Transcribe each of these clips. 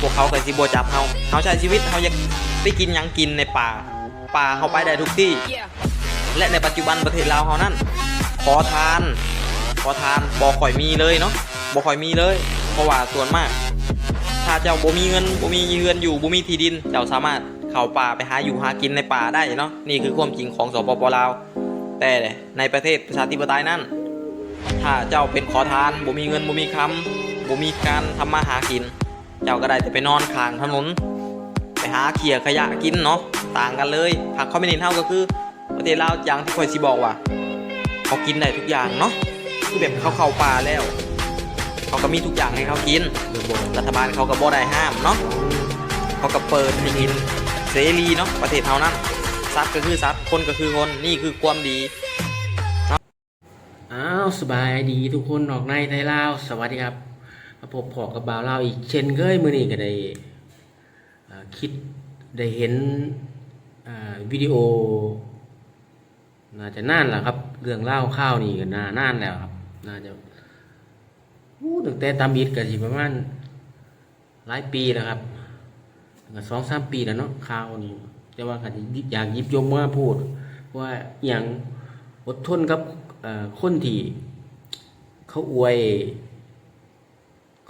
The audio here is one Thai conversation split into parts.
พวกเขาก็สิบ่จับเฮาเฮาใช้ชีวิตเฮาอยากไปกินหยังกินในป่า ป่าเฮาไปได้ทุกที่ และในปัจจุบันประเทศลาวเฮานั้น ขอทาน ขอทานบ่ค่อยมีเลยเนาะบ่ค่อยมีเลย เพราะว่าส่วนมาก ถ้าเจ้าบ่มีเงินบ่มีเงินอยู่บ่มีที่ดิน เจ้าสามารถเข้าป่าไปหาอยู่หากินในป่าได้เนาะ นี่คือความจริงของสปปลาว แต่ในประเทศประชาธิปไตยนั้น ถ้าเจ้าเป็นขอทานบ่มีเงินบ่มีคำบ่มีการทำมาหากิน เจ้าก็ได้แต่ไปนอนข้างถนน ไปหาเขี่ยขยะกินเนาะต่างกันเลยผักคอมมิวนิสต์เฮาก็คือประเทศลาวอย่างที่คอยสิบอกว่า เขากินได้ทุกอย่างเนาะคือแบบเขาเข้าป่าแล้ว เขาก็มีทุกอย่างให้เขากินรัฐบาลเขาก็บ่ได้ห้ามเนาะเขาก็เปิดให้กินเสรีเนาะประเทศเฮานั้นสัตว์ก็คือสัตว์คนก็คือคนนี่คือความดีอ้าวสบายดีทุกคนออกในไทยลาว สวัสดีครับ มาพบพอกับบาวลาอีกเช่นเคยมือนี้ก็ได้คิดได้เห็นวิดีโอ น่าจะนานแล้วครับ เรื่องเล่าข้าวนี่ก็นานานแล้วครับ น่าจะอู้ตั้งแต่ตามบิดก็สิประมาณหลายปีแล้วครับก็สองสามปีแล้วเนาะข้าวนี่แต่ว่าก็สิหยิบอยากยิบยกมาพูด ว่าอย่างอดทนกับคนที่เขาอวย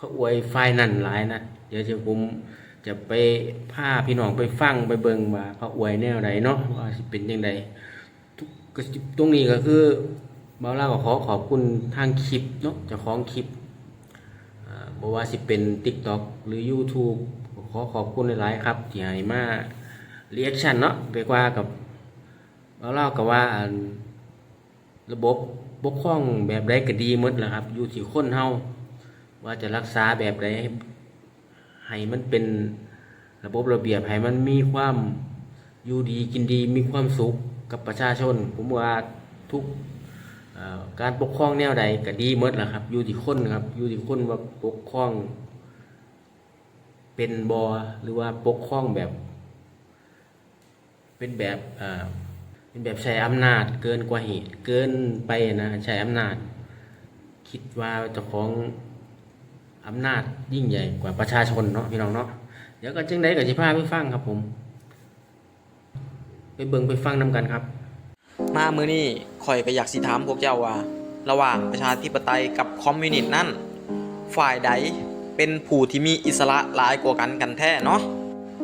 เขาอวยฝ่ายนั่นหลายนะเดี๋ยวจะผมจะไปพาพี่น้องไปฟังไปเบิ่งว่าเขาอวยแนวใดเนาะว่าสิเป็นยังไงตรงนี้ก็คือบ่าวลาก็ขอขอบคุณทางคลิปเนาะเจ้าของคลิปอ่าบ่ว่าสิเป็น TikTok หรือ YouTube ขอขอบคุณหลายๆครับที่ให้มาเรีแอคชั่นเนาะไปกว่ากับบ่าวลาก็ว่าระบบบกพร่องแบบใดก็ดีหมดแหละครับ อยู่ที่คนเฮา ว่าจะรักษาแบบใดให้ให้มันเป็นระบบระเบียบให้มันมีความอยู่ดีกินดีมีความสุขกับประชาชน ผมว่าทุกการปกครองแนวใดก็ดีหมดแหละครับ อยู่ที่คนครับ อยู่ที่คนว่าปกครอง เป็นบอหรือว่าปกครองแบบ เป็นแบบเอ่อเป็นแบบใช้อำนาจเกินกว่าเหตุเกินไปนะใช้อำนาจ คิดว่าเจ้าของ อำนาจยิ่งใหญ่กว่าประชาชนเนาะพี่น้องเนาะเดี๋ยวก็จึงได้กับสิพาไปฟังครับผม ไปเบิ่งไปฟังนำกันครับ มามือนี้ข่อยก็อยากสิถามพวกเจ้าว่า ระหว่างประชาธิปไตยกับคอมมิวนิสต์นั่นฝ่ายใดเป็นผู้ที่มีอิสระหลายกว่ากันกันแท้เนาะ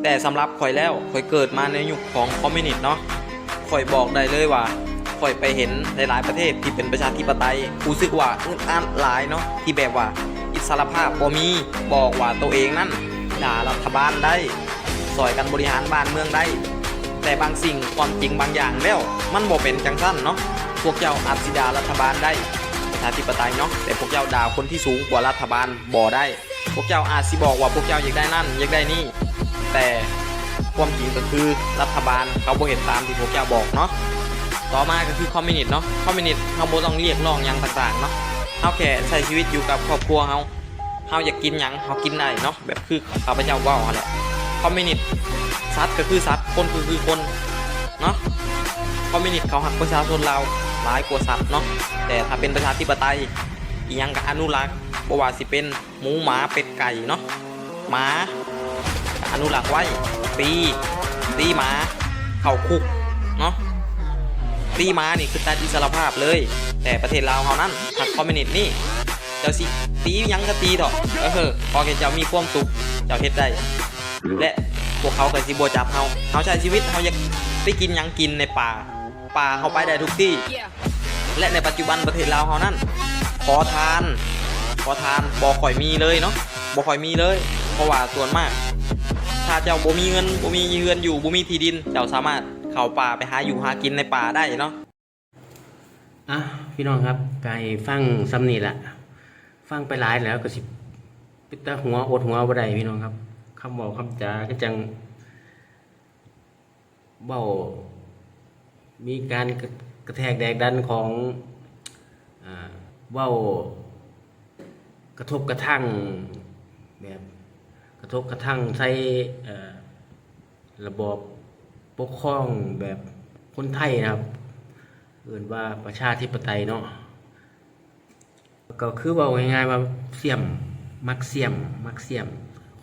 แต่สำหรับข่อยแล้วข่อยเกิดมาในยุคของคอมมิวนิสต์เนาะข่อยบอกได้เลยว่าข่อยไปเห็นหลายๆประเทศที่เป็นประชาธิปไตยรู้สึกว่าอึดอัดหลายเนาะที่แบบว่า อิสรภาพบ่มีบอกว่าตัวเองนั่นด่ารัฐบาลได้สอยกันบริหารบ้านเมืองได้ แต่บางสิ่งความจริงบางอย่างแล้วมันบ่เป็นจังสั้นเนาะพวกเจ้าอาจสิดารัฐบาลได้ประชาธิปไตยเนาะแต่พวกเจ้าด่าคนที่สูงกว่ารัฐบาลบ่ได้ พวกเจ้าอาจสิบอกว่าพวกเจ้าอยากได้นั่นอยากได้นี่ แต่ความจริงก็คือรัฐบาลเขาบ่เห็นตามที่พวกเจ้าบอกเนาะต่อมาก็คือคอมมิวนิสต์เนาะคอมมิวนิสต์เขาบ่ต้องเรียกร้องหยังต่างๆเนาะาแค่ใช้ชีวิตอยู่กับครอบครัวเฮาเฮาอยากกินหยังเฮากินได้เนาะแบบคือข้าพเจ้าว้าแหละคอมมินิสต์สัตว์ก็คือสัตว์คนคือคือคนเนาะคอมมินิสต์เขาหักประชาชนเราหลายกว่าสัตว์เนาะแต่ถ้าเป็นประชาธิปไตยอียังก็อนุรักษ์บ่ว่าสิเป็นหมูหมาเป็ดไก่เนาะหมาอนุรักษ์ไว้ตีตีหมา เข้าคุกเนาะ ตีมานี่คือตัดอิสรภาพเลย แต่ประเทศลาวเฮานั้นหักคอมมิวนิสต์นี่เจ้าสิตียังก็ตีเถอะเออพอแกเจ้ามีความสุขเจ้าเฮ็ดได้ และพวกเขาก็สิบ่จับเฮาเฮาใช้ชีวิตเฮาอยากไปกินยังกินในป่าป่าเฮาไปได้ทุกที่ และในปัจจุบันประเทศลาวเฮานั้นขอทานขอทานบ่ค่อยมีเลยเนาะบ่ค่อยมีเลย เพราะว่าส่วนมาก ถ้าเจ้าบ่มีเงินบ่มีเงินอยู่บ่มีที่ดินเจ้าสามารถ เข้าป่าไปหาอยู่หากินในป่าได้เนาะอะพี่น้องครับกายฟังซ้ำนี่แหละฟังไปหลายแล้วก็สิปิดตาหัวอดหัวบ่ได้พี่น้องครับคำบอกคำจาก็จังเบ้ามีการกระแทกแดกดันของเว้ากระทบกระทั่งแบบกระทบกระทั่งใช้ระบอบ ปกครองแบบคนไทยนะครับเอื่นว่าประชาธิปไตยเนาะก็คือว่าง่ายๆว่าเสี่ยมมักเสี่ยมมักเสี่ยม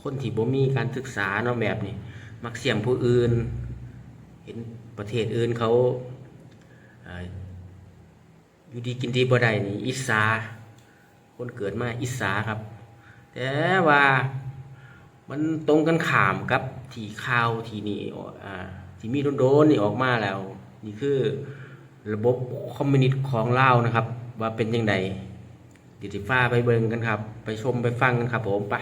คนที่บ่มีการศึกษาเนาะแบบนี้มักเสี่ยงผู้อื่น เห็นประเทศอื่นเขาอยู่ดีกินดีบ่ได้นี่อิสาคนเกิดมาอิสาครับ แต่ว่ามันตรงกันข้ามกับที่ข่าวที่นี่ออกอ่า ที่มีโดนๆนี่ออกมาแล้ว นี่คือระบบคอมมิวนิสต์ของลาวนะครับ ว่าเป็นยังไงดิจิฟ้าไปเบิงกันครับ ไปชมไปฟังกันครับผมไป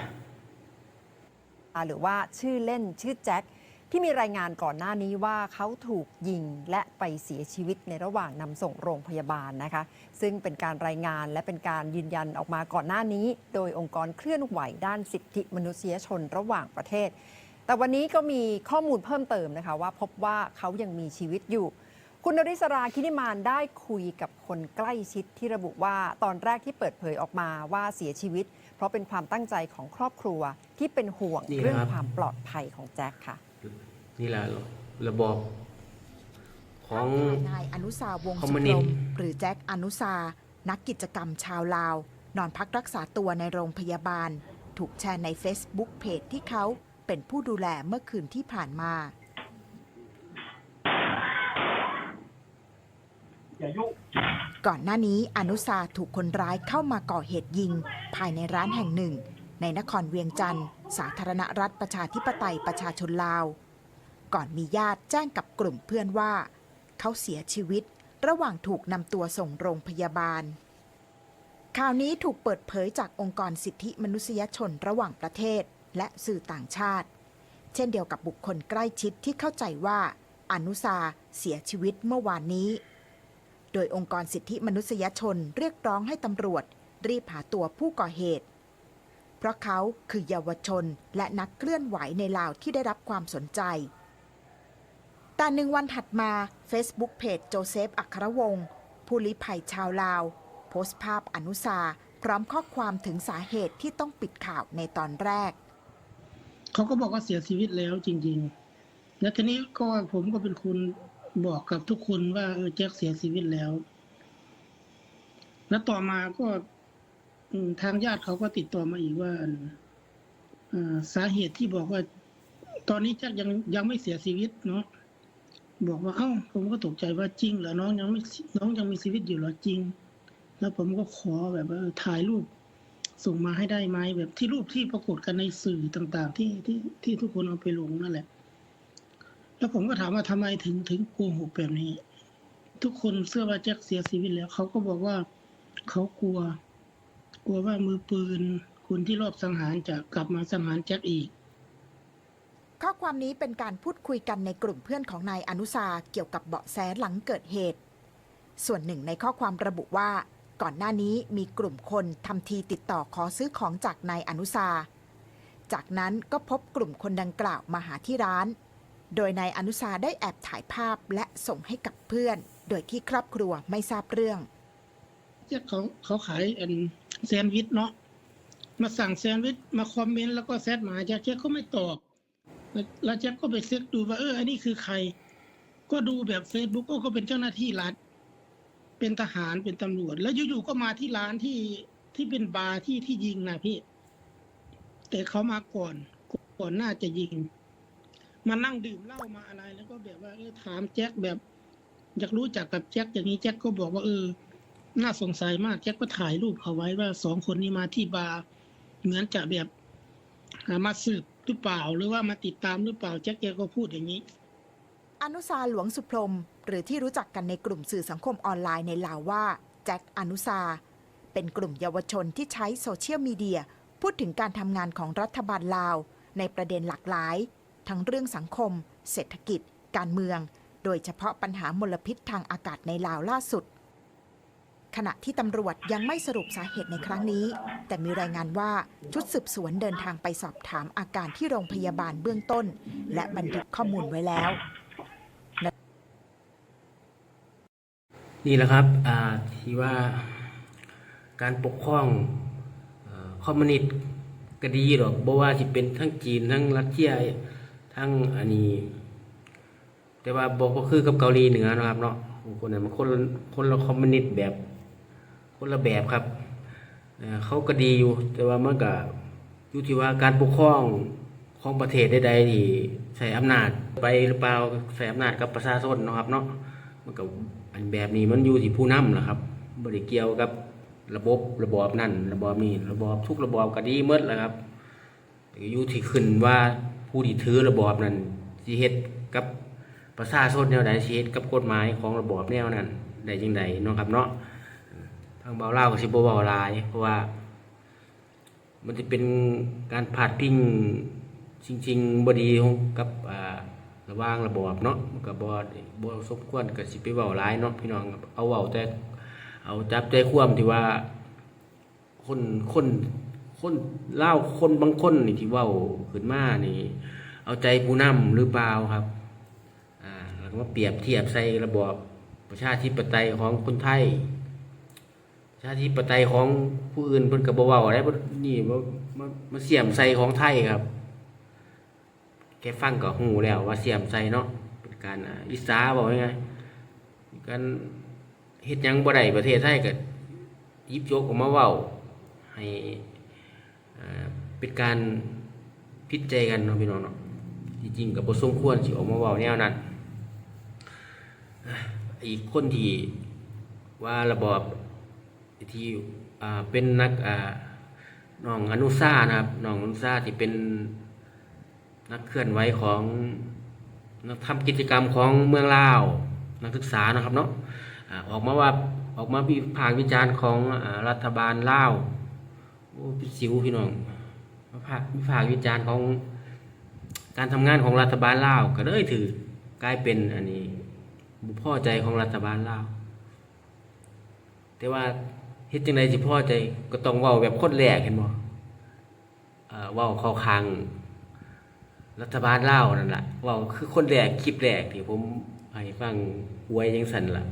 หรือว่าชื่อเล่นชื่อแจ็คที่มีรายงานก่อนหน้านี้ว่าเขาถูกยิงและไปเสียชีวิตในระหว่างนำส่งโรงพยาบาลนะคะ ซึ่งเป็นการรายงานและเป็นการยืนยันออกมาก่อนหน้านี้ โดยองค์กรเคลื่อนไหวด้านสิทธิมนุษยชนระหว่างประเทศ แต่วันนี้ก็มีข้อมูลเพิ่มเติมนะคะว่าพบว่าเขายังมีชีวิตอยู่ คุณนริศราคินิมานได้คุยกับคนใกล้ชิดที่ระบุว่าตอนแรกที่เปิดเผยออกมาว่าเสียชีวิต เพราะเป็นความตั้งใจของครอบครัวที่เป็นห่วงนี่นะครับ เรื่องความปลอดภัยของแจ็คค่ะ นี่แหละระบอบของนายอนุสาวงศ์คอมสุมิวพนิรสต์หมหรือแจ็คอนุสา นักกิจกรรมชาวลาว นอนพักรักษาตัวในโรงพยาบาล ถูกแชร์ใน Facebook เพจที่เขา เป็นผู้ดูแลเมื่อคืนที่ผ่านมาก่อนหน้านี้อนุสาถูกคนร้ายเข้ามาก่อเหตุยิง ภายในร้านแห่งหนึ่ง ในนครเวียงจันทร์ สาธารณรัฐประชาธิปไตยประชาชนลาว ก่อนมีญาติแจ้งกับกลุ่มเพื่อนว่า เขาเสียชีวิตระหว่างถูกนำตัวส่งโรงพยาบาล ข่าวนี้ถูกเปิดเผยจากองค์กรสิทธิมนุษยชนระหว่างประเทศ และสื่อต่างชาติ เช่นเดียวกับบุคคลใกล้ชิดที่เข้าใจว่า อนุสาเสียชีวิตเมื่อวานนี้ โดยองค์กรสิทธิมนุษยชนเรียกร้องให้ตำรวจ รีบหาตัวผู้ก่อเหตุ เพราะเขาคือเยาวชนและนักเคลื่อนไหวในลาวที่ได้รับความสนใจ แต่หนึ่งวันถัดมา Facebook เพจโจเซฟ อัครวงศ์ผู้ลี้ภัยชาวลาว โพสต์ภาพอนุสาพร้อมข้อความถึงสาเหตุที่ต้องปิดข่าวในตอนแรก เขาก็บอกว่าเสียชีวิตแล้วจริง ๆ แล้วทีนี้ก็ผมก็เป็นคนบอกกับทุกคนว่าเออแจ็คเสียชีวิตแล้ว แล้วต่อมาก็ทางญาติเขาก็ติดต่อมาอีกว่าสาเหตุที่บอกว่า ตอนนี้แจ็คยังยังไม่เสียชีวิตเนาะบอกว่าเอ้าผมก็ตกใจว่าจริงเหรอน้องยังไม่น้องยังมีชีวิตอยู่เหรอจริง แล้วผมก็ขอแบบว่าถ่ายรูป ส่งมาให้ได้ไหมแบบที่รูปที่ปรากฏกันในสื่อต่าง ๆ ที่ที่ที่ทุกคนเอาไปลงนั่นแหละ แล้วผมก็ถามว่าทำไมถึงถึงโกหกแบบนี้ ทุกคนเชื่อว่าแจ็คเสียชีวิตแล้วเขาก็บอกว่าเขากลัว กลัวว่ามือปืนคนที่รอบสังหารจะกลับมาสังหารแจ็คอีก ข้อความนี้เป็นการพูดคุยกันในกลุ่มเพื่อนของนายอนุสาเกี่ยวกับเบาะแสหลังเกิดเหตุ ส่วนหนึ่งในข้อความระบุว่า ก่อนหน้านี้มีกลุ่มคนทำทีติดต่อขอซื้อของจากนายอนุสา จากนั้นก็พบกลุ่มคนดังกล่าวมาหาที่ร้าน โดยนายอนุสาได้แอบถ่ายภาพและส่งให้กับเพื่อน โดยที่ครอบครัวไม่ทราบเรื่องแจ็คเขาเขาขายอันแซนด์วิชเนาะมาสั่งแซนด์วิชมาคอมเมนต์แล้วก็แซดมาแจ็คแจ็คก็ไม่ตอบแล้วแล้วแจ็คก็ไปเซ็กดูว่าเอออันนี้คือใคร ก็ดูแบบเฟซบุ๊กก็เป็นเจ้าหน้าที่รัฐ เป็นทหารเป็นตำรวจ แล้วอยู่ๆก็มาที่ร้านที่ที่เป็นบาร์ที่ที่ยิงนะพี่ แต่เขามาก่อนก่อนน่าจะยิง มานั่งดื่มเหล้ามาอะไร แล้วก็แบบว่าเออถามแจ็คแบบอยากรู้จักกับแจ็คอย่างนี้แจ็คก็บอกว่าเออ น่าสงสัยมากแจ็คก็ถ่ายรูปเขาไว้ว่าสองคนนี้มาที่บาร์เหมือนจะแบบมาสืบหรือเปล่าหรือว่ามาติดตามหรือเปล่าแจ็คแกก็พูดอย่างนี้ อนุสาหลวงสุพรม หรือที่รู้จักกันในกลุ่มสื่อสังคมออนไลน์ในลาวว่าแจ็คอนุสาเป็นกลุ่มเยาวชนที่ใช้โซเชียลมีเดีย พูดถึงการทำงานของรัฐบาลลาว ในประเด็นหลากหลาย ทั้งเรื่องสังคม เศรษฐกิจ การเมือง โดยเฉพาะปัญหามลพิษทางอากาศในลาวล่าสุด ขณะที่ตำรวจยังไม่สรุปสาเหตุในครั้งนี้ แต่มีรายงานว่าชุดสืบสวนเดินทางไปสอบถามอาการที่โรงพยาบาลเบื้องต้น และบันทึกข้อมูลไว้แล้ว นี่แหละครับที่ว่าการปกครองอคอมมิวนิสต์ก็ดีหรอกบ่ว่าสิเป็นทั้งจีนทั้งรัสเซียทั้งอันนี้ แต่ว่าบ่ก็คือกับเกาหลีเหนือนะครับเนาะคนนั้นมันคนคนละคอมมิวนิสต์แบบ คนละแบบครับเขาก็ดีอยู่ แต่ว่ามันก็อยู่ที่ว่าการปกครองของประเทศใดๆที่ใช้อำนาจไปหรือเปล่าใช้อำนาจกับประชาชนนะครับเนาะมันก็อัน แบบนี้มันอยู่ที่ผู้นำนะครับบ่ได้เกี่ยวกับระบบระบอบนั่นระบอบนี้ระบอบทุกระบอบก็ดีหมดแหละครับแต่ก็อยู่ที่ขึ้นว่าผู้ที่ถือระบอบนั้นสิเฮ็ดกับประชาชนแนวใดสิเฮ็ดกับกฎหมายของระบอบแนวนั้นได้จังไดเนาะครับเนาะทางเบาเล่าก็สิบ่เว้าลาย เพราะว่า มันจะเป็นการผาดพิงจริงๆบดีของกับอ่ ระว่างระบอบเนาะกับบอบ่สมควรกับสิไปเว้าหลายเนาะพี่น้องเอาเว้าแต่เอาจับใจความที่ว่า คนคนคนเล่าคนบางคนนี่ที่เว้าขึ้นมานี่ เอาใจผู้นำหรือเปล่าครับ อ่าแล้วก็มาเปรียบเทียบใส่ระบอบประชาธิปไตยของคนไทยประชาธิปไตยของผู้อื่นเพิ่นก็บ่เว้าอะไรบ่นี่มามามาเสียมใส่ของไทยครับ แค่ฟังก็ฮู้แล้วว่าเสียมใส่เนาะเป็นการอิสาบอกยังไงการเฮ็ดยังบ่ได้ประเทศไทยก็ยิบยกออกมาเว้าให้เป็นการผิดใจกันเนาะพี่น้องเนาะจริงๆก็บ่สมควรสิออกมาเว้าแนวนั้นอีกคนที่ว่าระบอบที่อ่าเป็นนักอ่าน้องอนุซานะครับน้องอนุซาที่เป็น นักเคลื่อนไหวของนักทำกิจกรรมของเมืองลาวนักศึกษานะครับเนาะออกมาว่าออกมาวิพากษ์วิจารณ์ของอรัฐบาลลาวโอ้พี่สิวพี่น้องมาพากษ์วิพากษ์วิจารณ์ของการทำงานของรัฐบาลลาวก็เลยถือกลายเป็นอันนี้บุพอใจของรัฐบาลลาวแต่ว่าเฮ็ดจังไดสิพ่อใจก็ต้องเว้าแบบคนแรกเห็นบ่เอ่อเว้าเข้าข้าง รัฐบาลลาวนั่นแหละเว้าคือคนแรกคลิปแรกที่ผมให้ฟังอวยจังซั่นล่ะ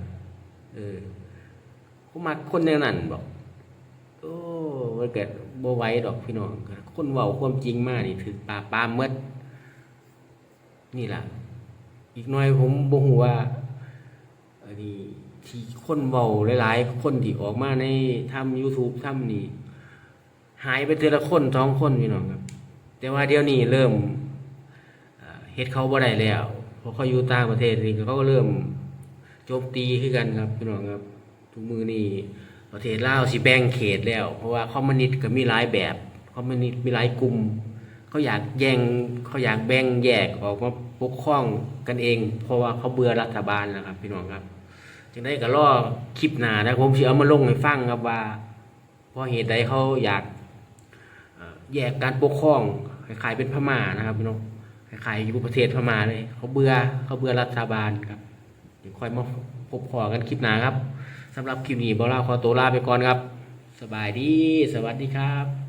เออผมมักคนแนวนั้นบอกโอ้มันก็บ่ไหวดอกพี่น้องคนเว้าความจริงมากนี่ถึกปราปรามหมดนี่ล่ะ อีกหน่อยผมบ่ฮู้ว่าอันนี้ที่คนเว้าหลาย ๆ คนที่ออกมาในทำ YouTube ทำนี่หายไปทีละคนสองคนพี่น้องครับ แต่ว่าเดี๋ยวนี้เริ่ม เอ่อเฮ็ดเขาบ่ได้แล้วเพราะเขาอยู่ต่างประเทศนี่เขาก็เริ่มโจมตีขึ้นกันครับพี่น้องครับทุกมือนี่ประเทศลาวสิแบ่งเขตแล้ว เพราะว่าคอมมิวนิสต์ก็มีหลายแบบคอมมิวนิสต์มีหลายกลุ่มเขาอยากแย่งเขาอยากแบ่งแยกออกมาปกครองกันเอง เพราะว่าเขาเบื่อรัฐบาลนะครับ พี่น้องครับจึงได้ก็รอคลิปหนานะผมสิเอามาลงให้ฟังครับว่าเพราะเหตุใดเขาอยากแยกการปกครองคล้ายๆเป็นพม่านะครับพี่น้อง คล้ายอยู่ประเทศพม่าเลย เขาเบื่อเขาเบื่อรัฐบาลครับเดี๋ยวค่อยมาพบพอกันคลิปหนาครับสำหรับคลิปนี้บอลาขอตัวลาไปก่อนครับ สบายดี สวัสดีครับ